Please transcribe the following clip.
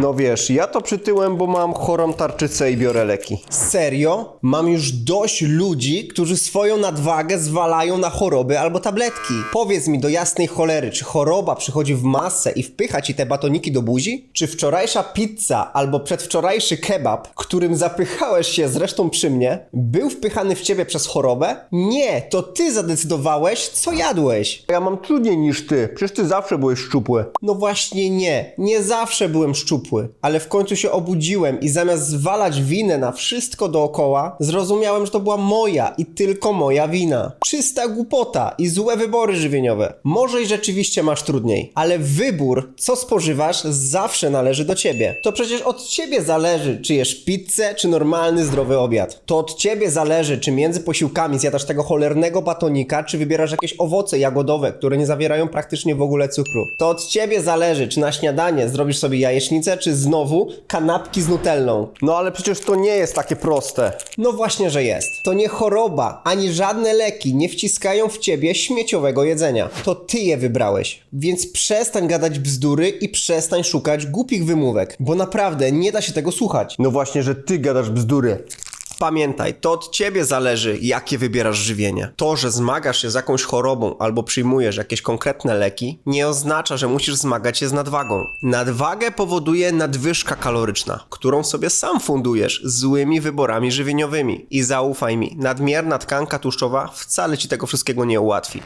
No wiesz, ja to przytyłem, bo mam chorą tarczycę i biorę leki. Serio? Mam już dość ludzi, którzy swoją nadwagę zwalają na choroby albo tabletki. Powiedz mi do jasnej cholery, czy choroba przychodzi w masę i wpycha ci te batoniki do buzi? Czy wczorajsza pizza albo przedwczorajszy kebab, którym zapychałeś się zresztą przy mnie, był wpychany w ciebie przez chorobę? Nie, to ty zadecydowałeś, co jadłeś. Ja mam trudniej niż ty, przecież ty zawsze byłeś szczupły. No właśnie nie, nie zawsze byłem szczupły, ale w końcu się obudziłem i zamiast zwalać winę na wszystko dookoła, zrozumiałem, że to była moja i tylko moja wina. Czysta głupota i złe wybory żywieniowe. Może i rzeczywiście masz trudniej, ale wybór, co spożywasz, zawsze należy do ciebie. To przecież od ciebie zależy, czy jesz pizzę, czy normalny, zdrowy obiad. To od ciebie zależy, czy między posiłkami zjadasz tego cholernego batonika, czy wybierasz jakieś owoce jagodowe, które nie zawierają praktycznie w ogóle cukru. To od ciebie zależy, czy na śniadanie zrobisz sobie jajecznicę, czy znowu kanapki z nutellą. No ale przecież to nie jest takie proste. No właśnie, że jest. To nie choroba, ani żadne leki nie wciskają w ciebie śmieciowego jedzenia. To ty je wybrałeś. Więc przestań gadać bzdury i przestań szukać głupich wymówek, bo naprawdę nie da się tego słuchać. No właśnie, że ty gadasz bzdury. Pamiętaj, to od ciebie zależy, jakie wybierasz żywienie. To, że zmagasz się z jakąś chorobą albo przyjmujesz jakieś konkretne leki, nie oznacza, że musisz zmagać się z nadwagą. Nadwagę powoduje nadwyżka kaloryczna, którą sobie sam fundujesz złymi wyborami żywieniowymi. I zaufaj mi, nadmierna tkanka tłuszczowa wcale ci tego wszystkiego nie ułatwi.